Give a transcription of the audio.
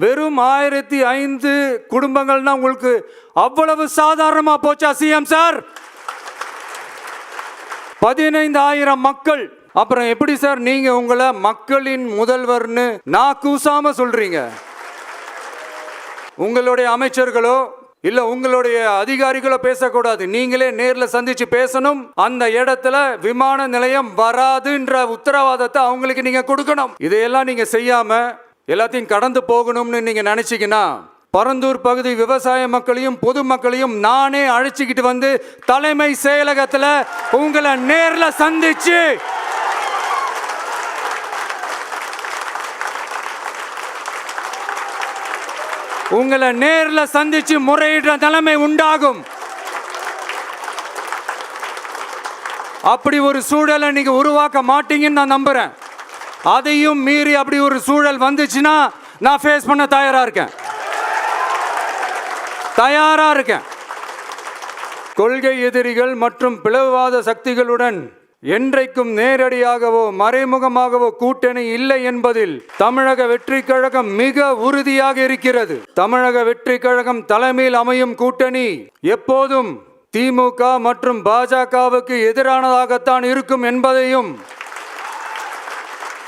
வெறும் ஆயிரத்தி ஐந்து குடும்பங்கள்னா உங்களுக்கு அவ்வளவு சாதாரணமாக போச்சா சிஎம் சார்? பதினைந்து ஆயிரம் மக்கள். அப்புறம் எப்படி சார் நீங்க உங்களை மக்களின் முதல்வர்னு நான் கூசாம சொல்றீங்க? உங்களுடைய அமைச்சர்களோ இல்ல உங்களுடைய அதிகாரிகளோ பேசக்கூடாது. நீங்களே நேர்ல சந்திச்சு பேசணும். அந்த இடத்துல விமான நிலையம் வராதுன்ற உத்தரவாதத்தை அவங்களுக்கு நீங்க கொடுக்கணும். இதையெல்லாம் நீங்க செய்யாம எல்லாத்தையும் கடந்து போகணும்னு நீங்கள் நினச்சிங்கன்னா பரந்தூர் பகுதி விவசாய மக்களையும் பொதுமக்களையும் நானே அழைச்சிக்கிட்டு வந்து தலைமை செயலகத்தில் உங்களை நேரில் சந்திச்சு உங்களை நேரில் சந்திச்சு முறையிடுற நிலைமை உண்டாகும். அப்படி ஒரு சூழலை நீங்க உருவாக்க மாட்டீங்கன்னு நான் நம்புறேன். அதையும் மீறி அப்படி ஒரு சூழல் வந்துச்சுன்னா நான் ஃபேஸ் பண்ண தயாராக இருக்கேன். தயாராக இருக்கேன். கொள்கை எதிரிகள் மற்றும் பிளவுவாத சக்திகளுடன் என்றைக்கும் நேரடியாகவோ மறைமுகமாகவோ கூட்டணி இல்லை என்பதில் தமிழக வெற்றி கழகம் மிக உறுதியாக இருக்கிறது. தமிழக வெற்றி கழகம் தலைமையில் அமையும் கூட்டணி எப்போதும் திமுக மற்றும் பாஜகவுக்கு எதிரானதாகத்தான் இருக்கும் என்பதையும்